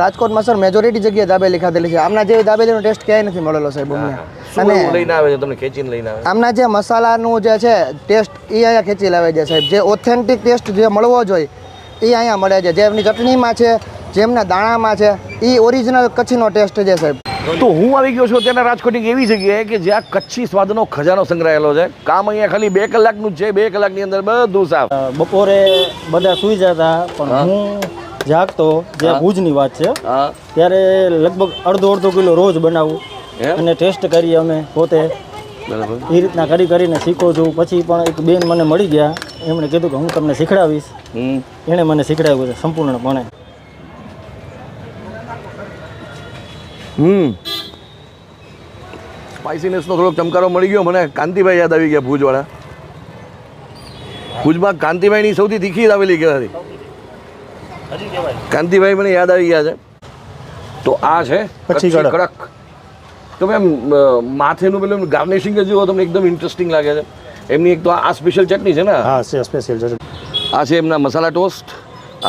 રાજકોટમાં sir majority જગ્યાએ દાબેલી ખાધેલી છે. આમના જેવી દાબેલીનો ટેસ્ટ ક્યાંય નથી મળેલો સાહેબ અમને. અને લઈને આવે છે? તમને ખેંચીને લઈને આવે આમના જે મસાલાનું જે છે ટેસ્ટ એ અહીંયા ખેંચી લાવે છે સાહેબ. જે ઓથેન્ટિક ટેસ્ટ જે મળવો જોઈએ એ અહીંયા મળે છે. જે એમની ચટણીમાં છે જેમના દાણામાં છે એ ઓરિજિનલ કચ્છનો ટેસ્ટ છે સાહેબ. તો હું આવી ગયો છું અત્યારના રાજકોટની એવી જગ્યાએ કે જ્યાં કચ્છી સ્વાદનો ખજાનો સંગ્રહાયેલો છે. કામ અહીંયા ખાલી બે કલાકનું જ છે. બે કલાકની અંદર બધું સાફ. બપોરે બધા સૂઈ જતા પણ હું જાગતો જે. ભુજની વાત છે ત્યારે લગભગ અડધો અડધો કિલો રોજ બનાવું? અને ટેસ્ટ કરીએ અમે પોતે. એ રીતના કરી કરીને શીખો છું. પછી પણ એક બેન મને મળી ગયા. એમણે કીધું કે હું તમને શીખડાવીશ. એણે મને શીખડાવ્યું છે સંપૂર્ણપણે. હમ. સ્પાઇસીનેસનો થોડોક ચમકારો મળી ગયો. મને કાંતિભાઈ યાદ આવી ગયા ભુજવાળા. ભુજમાં કાંતિભાઈની સૌથી તીખી આવેલી કહેવાતી. કાંતિભાઈ મને યાદ આવી ગયા છે. તો આ છે કચ્છી કચ્છી કડક. તો તમે એમ માથેનું પેલું ગાર્નિશિંગ જ જુઓ તમને એકદમ ઇન્ટરેસ્ટિંગ લાગે છે. એમની એક તો આ સ્પેશિયલ ચટણી છે ને? હા છે સ્પેશિયલ છે. આ છે એમના મસાલા ટોસ્ટ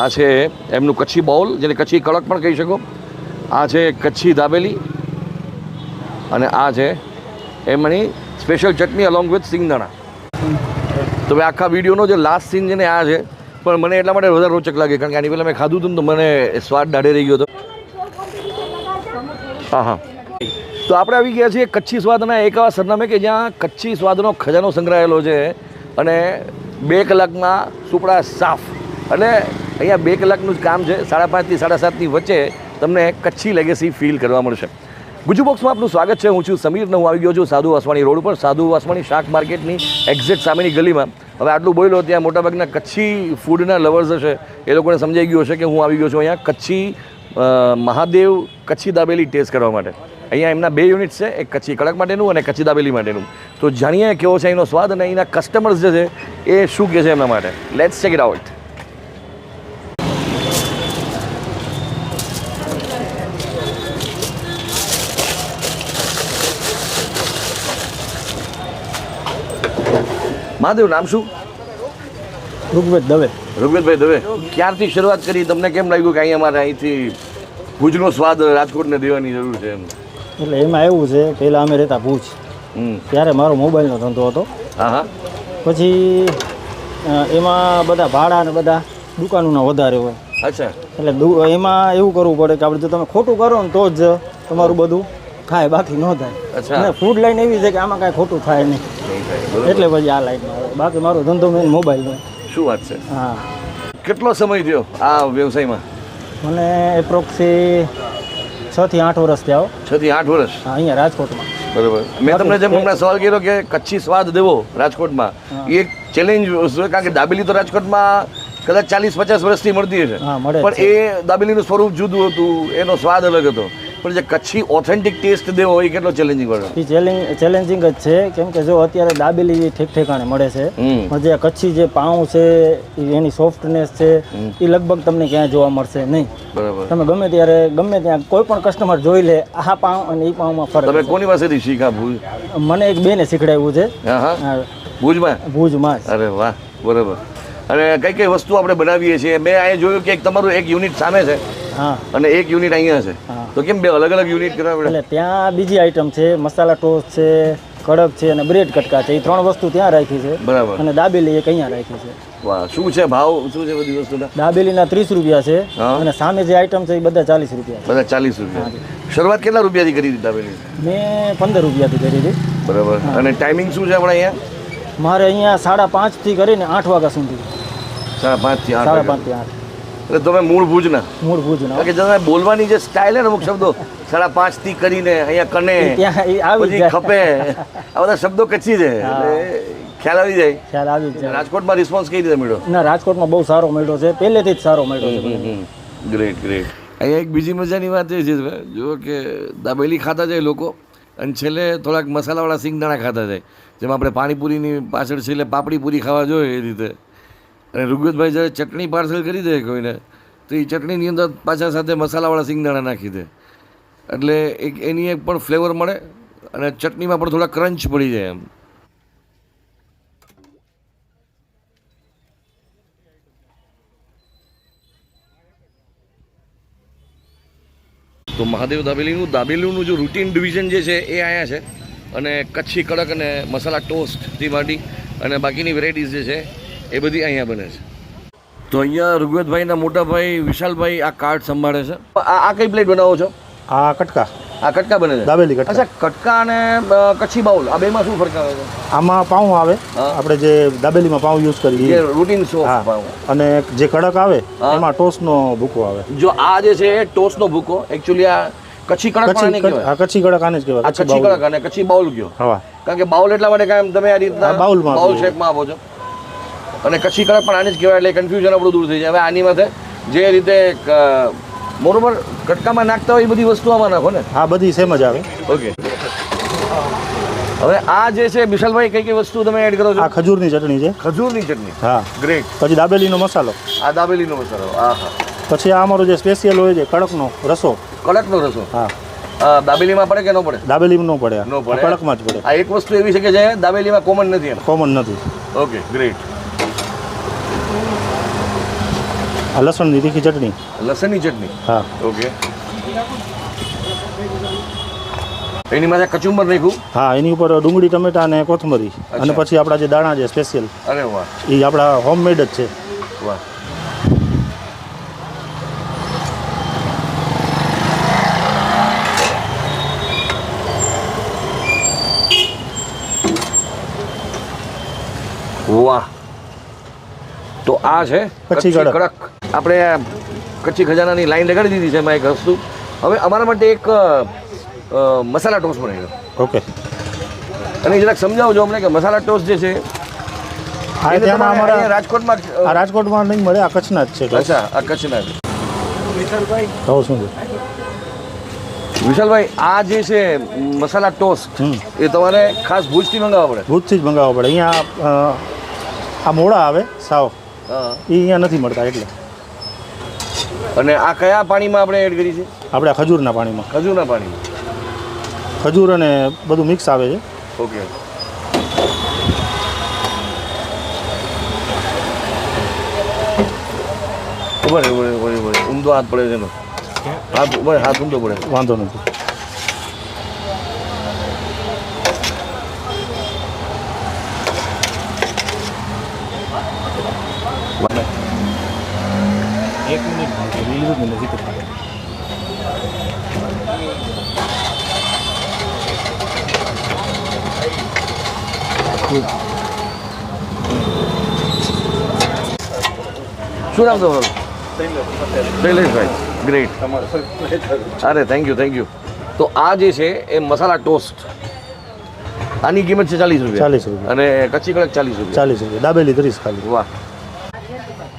આ છે એમનું કચ્છી બાઉલ જેને કચ્છી કડક પણ કહી શકો. આ છે કચ્છી દાબેલી અને આ છે એમની સ્પેશિયલ ચટણી અલોંગ વિથ સિંગદાણા. તો મેં આખા વિડીયોનો જે લાસ્ટ સીન છે ને આ છે. પણ મને એટલા માટે વધારે રોચક લાગે, કારણ કે આની પહેલાં મેં ખાધું હતું ને તો મને સ્વાદ દાઢે રહી ગયો હતો. હા હા. તો આપણે આવી ગયા છીએ કચ્છી સ્વાદના એક એવા સરનામે કે જ્યાં કચ્છી સ્વાદનો ખજાનો સંગ્રહાયેલો છે અને બે કલાકમાં સુપડા સાફ. એટલે અહીંયા બે કલાકનું જ કામ છે, સાડા પાંચથી સાડા સાતની વચ્ચે તમને કચ્છી લેગેસી ફીલ કરવા મળશે. ગુજુ આપનું સ્વાગત છે. હું છું સમીર હું આવી ગયો છું સાધુ વાસવાણી રોડ ઉપર. સાધુ વાસવાણી શાક માર્કેટની એક્ઝેક્ટ સામેની ગલીમાં. હવે આટલું બોલ્યો ત્યાં મોટાભાગના કચ્છી ફૂડના લવર્સ હશે. એ લોકોને સમજાઈ ગયું હશે કે હું આવી ગયો છું અહીંયા કચ્છી મહાદેવ કચ્છી દાબેલી ટેસ્ટ કરવા માટે. અહીંયા એમના બે યુનિટ છે, એક કચ્છી કડક માટેનું અને કચ્છી દાબેલી માટેનું. તો જાણીએ કેવો છે એનો સ્વાદ અને એના કસ્ટમર્સ જે છે એ શું કહે છે એમના માટે. Let's check it out Mahadev નામ શું? ઋગ્વેદ દવે. ઋગ્વેદભાઈ દવે. ક્યારથી શરૂઆત કરી? તમને કેમ લાગ્યું કે અહીંયા અમારે અહીંથી ભુજનો સ્વાદ રાજકોટને દેવાની જરૂર છે એમ? એટલે એમાં એવું છે પહેલાં અમે રહેતા ભુજ. ત્યારે મારો મોબાઈલનો ધંધો હતો. હા હા. પછી એમાં બધા ભાડા ને બધા દુકાનોના વધારે હોય. અચ્છા. એટલે એમાં એવું કરવું પડે કે આપણે જો તમે ખોટું કરો ને તો જ તમારું બધું થાય બાકી ન થાય. અચ્છા. અને ફૂડ લાઈન એવી છે કે આમાં કાંઈ ખોટું થાય નહીં. એટલે પછી આ લાઈન બાકી મારો ધંધો મેન મોબાઈલનો શું વાત છે? હા. કેટલો સમય થયો આ વ્યવસાયમાં? મને એપ્રોક્સી છ થી આઠ વર્ષ થયા. છ થી આઠ વર્ષ? હા, અહીંયા રાજકોટમાં. બરોબર. મેં તમને જેમ હમણાં સવાલ કર્યો કે કચ્છી સ્વાદ દેવો રાજકોટમાં એ એક ચેલેન્જ વસ્તુ કારણ કે દાબેલી તો રાજકોટમાં કદાચ ચાલીસ પચાસ વર્ષથી મળતી હશે. પણ એ દાબેલીનું સ્વરૂપ જુદું હતું એનો સ્વાદ અલગ હતો. પણ જે કચ્છી ઓથેન્ટિક ટેસ્ટ દેવો એ કેટલો ચેલેન્જિંગ પડે? એ ચેલેન્જિંગ જ છે. કેમ કે જો અત્યારે દાબેલી ઠેક ઠેકાણે મળે છે જે કચ્છી જે પાઉં છે એની સોફ્ટનેસ છે એ લગભગ તમને ક્યાંય જોવા મળશે નહીં. બરાબર. તમે ગમે ત્યારે ગમે ત્યાં કોઈ પણ કસ્ટમર જોઈ લે આ પાઉં અને એ પાઉંમાં ફરક તમે કોની પાસેથી શીખા ભુજ? મને એક બેને શીખડાવ્યું છે. ભુજમાં? ભુજમાં. અરે વાહ બરાબર. અને કઈ કઈ વસ્તુ આપણે બનાવીએ છીએ? મેં અહીંયા જોયું કે એક તમારું એક યુનિટ સામે છે. હા. અને એક યુનિટ અહીંયા છે. તો કેમ બે અલગ અલગ યુનિટ કરવા પડે? એટલે ત્યાં બીજી આઈટમ છે મસાલા ટોસ્ટ છે કડક છે અને બ્રેડ કટકા છે. એ ત્રણ વસ્તુ ત્યાં રાખી છે. બરાબર. અને દાબેલી એક અહીંયા રાખી છે. વાહ શું છે ભાવ? શું છે બધી વસ્તુના દાબેલીના ત્રીસ રૂપિયા છે અને સામે જે આઈટમ છે એ બધા ચાલીસ રૂપિયા બધા ચાલીસ રૂપિયા. શરૂઆત કેટલા રૂપિયાથી કરી હતી દાબેલી? મેં પંદર રૂપિયાથી કરી હતી. બરાબર. અને ટાઈમિંગ શું છે આપણે અહીંયા? મારે અહીંયા સાડા પાંચથી કરીને આઠ વાગ્યા સુધી. સાડા પાંચથી આઠ સાડા પાંચથી આઠ. એટલે તમે મૂળ ભુજના. મૂળ ભુજના કે તમે બોલવાની જે સ્ટાઇલ હે ને અમુક શબ્દો સાડા પાંચથી કરીને અહીંયા કને પછી ખપે આ બધા શબ્દો કચ્છી છે ખ્યાલ આવી જાય. ખ્યાલ આવી જાય. રાજકોટમાં રિસ્પોન્સ કઈ રીતે મળ્યો? ના રાજકોટમાં બહુ સારો મળ્યો છે. પહેલેથી જ સારો મળ્યો છે. ગ્રેટ ગ્રેટ અહીંયા એક બીજી મજાની વાત એ છે જુઓ કે દાબેલી ખાતા જાય લોકો અને છેલ્લે થોડાક મસાલાવાળા સિંગદાણા ખાતા જાય. જેમ આપણે પાણીપુરીની પાછળ છેલ્લે પાપડી પૂરી ખાવા જોઈએ એ રીતે. અને ઋગ્વેદભાઈ જ્યારે ચટણી પાર્સલ કરી દે કોઈને, તો એ ચટણીની અંદર પાછા સાથે મસાલાવાળા સિંગદાણા નાખી દે. એટલે એક એની એક પણ ફ્લેવર મળે અને ચટણીમાં પણ થોડા ક્રંચ પડી જાય એમ. તો મહાદેવ દાબેલીનું દાબેલીનું જો રૂટીન ડિવિઝન જે છે એ અહીંયા છે. અને કચ્છી કડક અને મસાલા ટોસ્ટથી માંડી અને બાકીની વેરાયટીઝ જે છે એ બધી અહીંયા બને છે. તો અહીંયા ઋગ્વેદભાઈના મોટાભાઈ વિશાલભાઈ આ કાર્ડ સંભાળે છે. આ આ કઈ પ્લેટ બનાવો છો? આ કટકા. આ કટકા બને છે? દાબેલી કટકા. અચ્છા કટકા અને કચ્છી બાઉલ. આ બેમાં શું ફરક આવે છે? આમાં પાઉં આવે. આપણે જે દાબેલીમાં પાઉં યુઝ કરીએ રૂટીન હા. પાઉં. અને જે કડક આવે એમાં ટોસ્ટનો ભૂકો આવે. જો આ જે છે એ ટોસ્ટનો ભૂકો એકચ્યુઅલી આ કચ્છી કડક પણ આને કહેવાય. આ કચ્છી કડક આને જ કહેવાય આ કચ્છી કડક અને કચ્છી બાઉલ કયો હા. કારણ કે બાઉલ એટલા માટે કાયમ તમે આ રીતના બાઉલમાં બાઉલ શેપમાં આપો છો. અને કચ્છી કડક પણ આને જ કહેવાય એટલે કન્ફ્યુઝન આપણું દૂર થઈ જાય. હવે આની માથે જે રીતે બરોબર કટકામાં નાખતા હોય એ બધી વસ્તુ આમાં નાખો ને. હા બધી સેમ જ આવે. ઓકે હવે આ જે છે વિશાલભાઈ કઈ કઈ વસ્તુ તમે એડ કરો છો? આ ખજૂરની ચટણી છે. ખજૂરની ચટણી. હા. ગ્રેટ પછી દાબેલીનો મસાલો. આ દાબેલીનો મસાલો. હા હા. પછી આ અમારો જે સ્પેશિયલ હોય છે કડકનો રસો. કડકનો રસો? હા. દાબેલીમાં પડે કે ન પડે? દાબેલીમાં ન પડે ન પડે. કડકમાં જ પડે. આ એક વસ્તુ એવી છે કે જે દાબેલીમાં કોમન નથી કોમન નથી. ઓકે ગ્રેટ આ લસણની તીખી ચટણી. લસણની ચટણી? હા. ઓકે. એની માથે કચુંબર નાખ્યું? હા એની ઉપર ડુંગળી ટમેટા અને કોથમરી. અને પછી આપણા જે દાણા છે સ્પેશિયલ અરે વાહ. એ આપણા હોમમેડ જ છે. વાહ. વાહ. તો આ છે કચ્છી કડક. આપણે કચ્છી ખજાનાની લાઈન લગાડી દીધી છે એમાં એક વસ્તુ. હવે અમારા માટે એક મસાલા ટોસ બનાવ્યો. ઓકે. અને જરાક સમજાવજો અમને કે મસાલા ટોસ જે છે રાજકોટમાં આ રાજકોટમાં નહીં મળે આ કચ્છના જ છે અચ્છા આ કચ્છના જ. શું છે? વિશાલભાઈ આ જે છે મસાલા ટોસ્ટ એ તમારે ખાસ ભૂજથી મંગાવવા પડે. ભૂજથી જ મંગાવવા પડે. અહીંયા આ મોડા આવે સાવ. એ અહીંયા નથી મળતા એટલે. અને આ કયા પાણીમાં આપણે એડ કરી છે? આપણે આ ખજૂરના પાણીમાં. ખજૂરના પાણી ખજૂર અને બધું મિક્સ આવે છે. ઓકે. ઊભા રહે. ઊંધો હાથ પડે છે એનો હાથ ઊભા હાથ ઊંધો પડે. વાંધો નથી. એક મિનિટ શું નામ તમારું શૈલેષભાઈ ગ્રેટ અરે થેન્ક યુ થેન્ક યુ તો આ જે છે એ મસાલા ટોસ્ટ આની કિંમત છે ચાલીસ રૂપિયા 40 રૂપિયા. અને કચ્છી કડક ચાલીસ રૂપિયા ચાલીસ રૂપિયા દાબેલી ત્રીસ ખાલી વાહ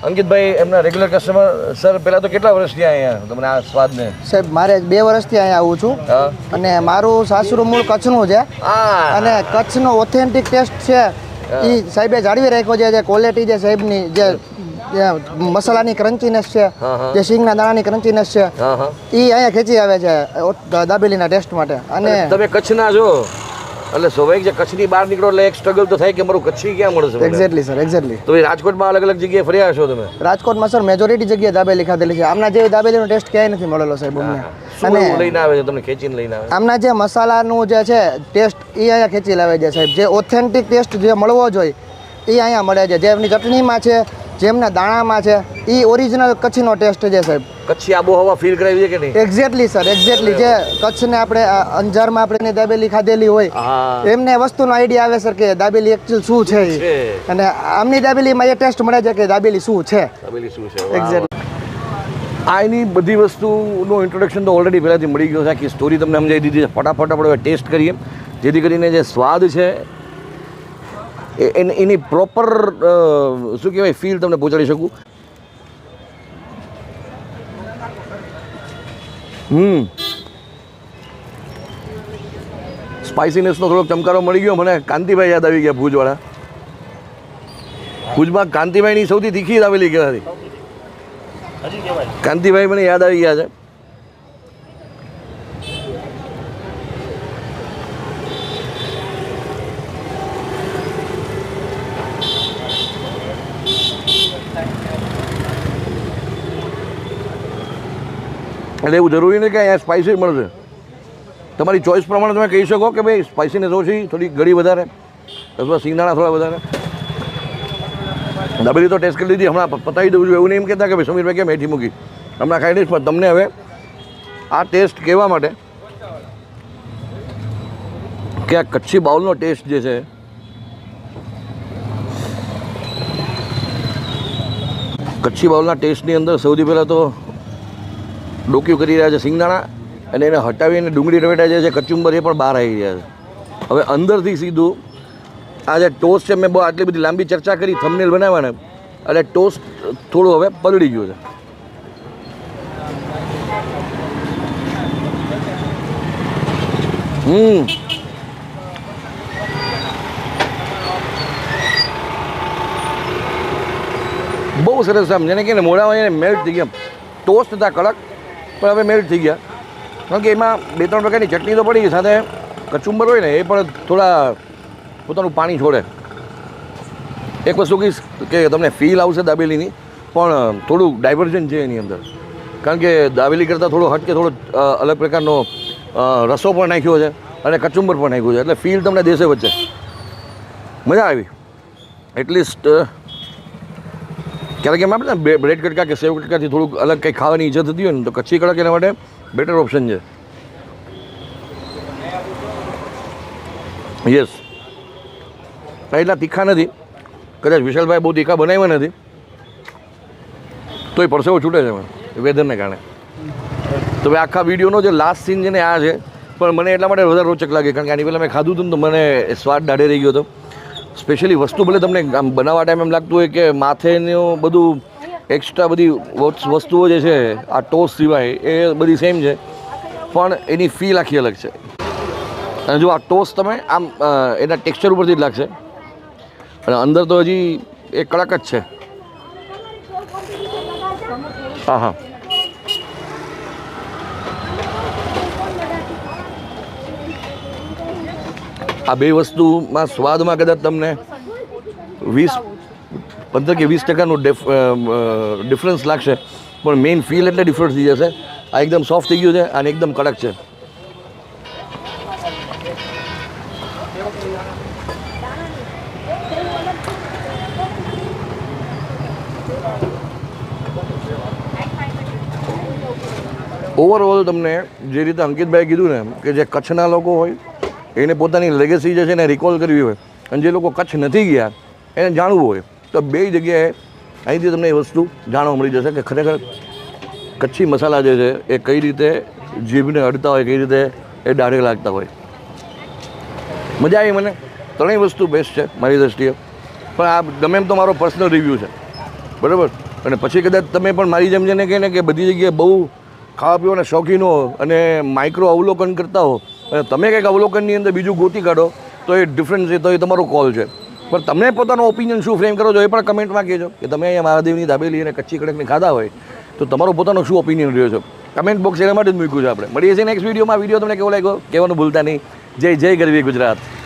અંકિતભાઈ એમના રેગ્યુલર કસ્ટમર સર પહેલાં તો કેટલા વર્ષથી અહીંયા? તમને આ સ્વાદને? સાહેબ મારે બે વર્ષથી અહીંયા આવું છું. અને મારું સાસરું મૂળ કચ્છનું છે. અને કચ્છનો ઓથેન્ટિક ટેસ્ટ છે. એ સાહેબે જાળવી રાખ્યો છે જે ક્વોલિટી જે સાહેબની જે જે મસાલાની ક્રન્ચીનેસ છે. જે સિંગના દાણાની ક્રન્ચીનેસ છે. એ અહીંયા ખેંચી આવે છે દાબેલીના ટેસ્ટ માટે. અને તમે કચ્છના છો? એટલે સ્વાભાવિક છે કચ્છની બહાર નીકળો એટલે એક સ્ટ્રગલ તો થાય કે મારું કચ્છી ક્યાં મળશે મને? એક્ઝેક્ટલી સર એક્ઝેક્ટલી તો રાજકોટ રાજકોટમાં અલગ અલગ જગ્યાએ ફર્યા છો તમે? રાજકોટમાં સર મેજોરિટી જગ્યાએ દાબેલી ખાધેલી છે. આમના જેવી દાબેલીનો ટેસ્ટ ક્યાંય નથી મળેલો સાહેબ અમને. અને લઈને આવે છે તમને ખેંચીને લઈને આવે આમના જે મસાલાનું જે છે ટેસ્ટ એ અહીંયા ખેંચી લાવે છે સાહેબ. જે ઓથેન્ટિક ટેસ્ટ જે મળવો જોઈએ એ અહીંયા મળે છે. જે એમની ચટણીમાં છે જે એમના દાણામાં છે એ ઓરિજિનલ કચ્છનો ટેસ્ટ છે સાહેબ. કચ્છી આબોહવા ફીલ કરાવી છે કે નહીં? એક્ઝેક્ટલી સર એક્ઝેક્ટલી જે કચ્છને આપણે અંજારમાં આપણે દાબેલી ખાધેલી હોય એમને વસ્તુનો આઈડિયા આવે સર કે દાબેલી એકચ્યુઅલ શું છે અને આમની દાબેલીમાં એ ટેસ્ટ મળે છે કે દાબેલી શું છે? દાબેલી શું છે? એક્ઝેક્ટલી આ એની બધી વસ્તુનું ઇન્ટ્રોડક્શન તો ઓલરેડી પહેલાંથી મળી ગયું છે. આખી સ્ટોરી તમને સમજાવી દીધી છે. ફટાફટ આપણે ટેસ્ટ કરીએ. જેથી કરીને જે સ્વાદ છે એની એની પ્રોપર શું કહેવાય ફીલ તમને પહોંચાડી શકું? હમ. સ્પાઇસીનેસનો થોડોક ચમકારો મળી ગયો. મને કાંતિભાઈ યાદ આવી ગયા ભુજવાળા. ભુજમાં કાંતિભાઈની સૌથી તીખી આવેલી કહેવાતી. કાંતિભાઈ મને યાદ આવી ગયા છે. એટલે એવું જરૂરી નહીં કે અહીંયા સ્પાઇસી મળશે. તમારી ચોઈસ પ્રમાણે તમે કહી શકો કે ભાઈ સ્પાઇસીનેસ ઓછી, થોડી ગળી વધારે, અથવા સિંગદાણા થોડા વધારે. દાબેલી તો ટેસ્ટ કરી લીધી, હમણાં પતાવી દઉં છું. એવું નહીં એમ કહેતા કે ભાઈ સમીરભાઈ કેમ હેઠી મૂકી? હમણાં ખાઈ દઈશ પણ તમને હવે આ ટેસ્ટ કહેવા માટે કે આ કચ્છી બાઉલનો ટેસ્ટ જે છે, કચ્છી બાઉલના ટેસ્ટની અંદર સૌથી પહેલાં તો ડોક્યું કરી રહ્યા છે સિંગદાણા અને એને હટાવીને ડુંગળી ટમેટા જે છે, કચુંબર એ પણ બહાર આવી રહ્યા છે. હવે અંદરથી સીધું આ જે ટોસ્ટ છે, મેં બહુ આટલી બધી લાંબી ચર્ચા કરી થમનેલ બનાવવાને, એટલે ટોસ્ટ થોડું હવે પલળી ગયું છે. હમ. બહુ સરસ આમ, જેને કે મોઢામાં મેલ્ટ થઈ ગયા ટોસ્ટ હતા કડક પણ હવે મેલ્ટ થઈ ગયા. કારણ કે એમાં બે ત્રણ પ્રકારની ચટણી તો પડી સાથે કચુંબર હોય ને, એ પણ થોડા પોતાનું પાણી છોડે. એક વસ્તુ કહીશ કે તમને ફીલ આવશે દાબેલીની, પણ થોડું ડાયવર્જન છે એની અંદર. કારણ કે દાબેલી કરતાં થોડો હટકે થોડો અલગ પ્રકારનો રસો પણ નાખ્યો છે અને કચુંબર પણ નાખ્યું છે. એટલે ફીલ તમને દેશે વચ્ચે. મજા આવી. એટલીસ્ટ ક્યારેક એમ આપણે બ્રેડ કટકા કે સેવ કટકાથી થોડુંક અલગ કંઈ ખાવાની ઈજ્જત થતી હોય ને તો કચ્છી કડક એના માટે બેટર ઓપ્શન છે. યસ એટલા તીખા નથી. કદાચ વિશાલભાઈ બહુ તીખા બનાવ્યા નથી. તોય પરસેવો છૂટે છે મને વેધરને કારણે. તો ભાઈ આખા વિડીયોનો જે લાસ્ટ સીન છે ને આ છે. પણ મને એટલા માટે વધારે રોચક લાગે, કારણ કે આની પહેલાં મેં ખાધું હતું ને તો મને સ્વાદ દાઢે રહી ગયો હતો. સ્પેશિયલી વસ્તુ ભલે તમને આમ બનાવવા ટાઈમ એમ લાગતું હોય કે માથેનું બધું એક્સ્ટ્રા બધી વસ્- વસ્તુઓ જે છે, આ ટોસ સિવાય એ બધી સેમ છે, પણ એની ફીલ આખી અલગ છે. અને જો આ ટોસ તમે આમ એના ટેક્સચર ઉપરથી જ લાગશે. અને અંદર તો હજી એ કડક જ છે. હા હા. આ બે વસ્તુમાં સ્વાદમાં કદાચ તમને વીસ પંદર કે વીસ ટકાનું ડિફરન્સ લાગશે. પણ મેઇન ફીલ એટલે ડિફરન્સ થઈ જશે. આ એકદમ સોફ્ટ થઈ ગયું છે અને એકદમ કડક છે. ઓવરઓલ તમને જે રીતે અંકિતભાઈ કીધું ને, કે જે કચ્છના લોકો હોય એને પોતાની લેગેસી જે છે એને રિકોલ કરવી હોય. અને જે લોકો કચ્છ નથી ગયા, એને જાણવું હોય. તો બે જગ્યાએ અહીંથી તમને એ વસ્તુ જાણવા મળી જશે કે ખરેખર કચ્છી મસાલા જે છે એ કઈ રીતે જીભને અડતા હોય, કઈ રીતે એ દાઢે લાગતા હોય. મજા આવી મને. ત્રણેય વસ્તુ બેસ્ટ છે મારી દૃષ્ટિએ પણ આ ગમે એમ તો મારો પર્સનલ રિવ્યૂ છે. બરાબર? અને પછી કદાચ તમે પણ મારી જેમ જેને કહે ને કે બધી જગ્યાએ બહુ ખાવા પીવાના શોખીન અને માઇક્રો અવલોકન કરતા હો અને તમે કંઈક અવલોકનની અંદર બીજું ગોતી કાઢો, તો એ ડિફરન્સ છે, તો એ તમારો કોલ છે. પણ તમે પોતાનો ઓપિનિયન શું ફ્રેમ કરો છો, એ પણ કમેન્ટમાં કહેજો. કે તમે અહીંયા મહાદેવની દાબેલી અને કચ્છી કડકની ખાધા હોય, તો તમારો પોતાનો શું ઓપિનિયન રહ્યો છે? કમેન્ટ બોક્સ એના માટે જ મૂક્યું છે આપણે. મળીએ છીએ નેક્સ્ટ વિડીયોમાં વીડિયો તમને કેવો લાગ્યો? કહેવાનું ભૂલતા નહીં. જય જય ગરવી ગુજરાત.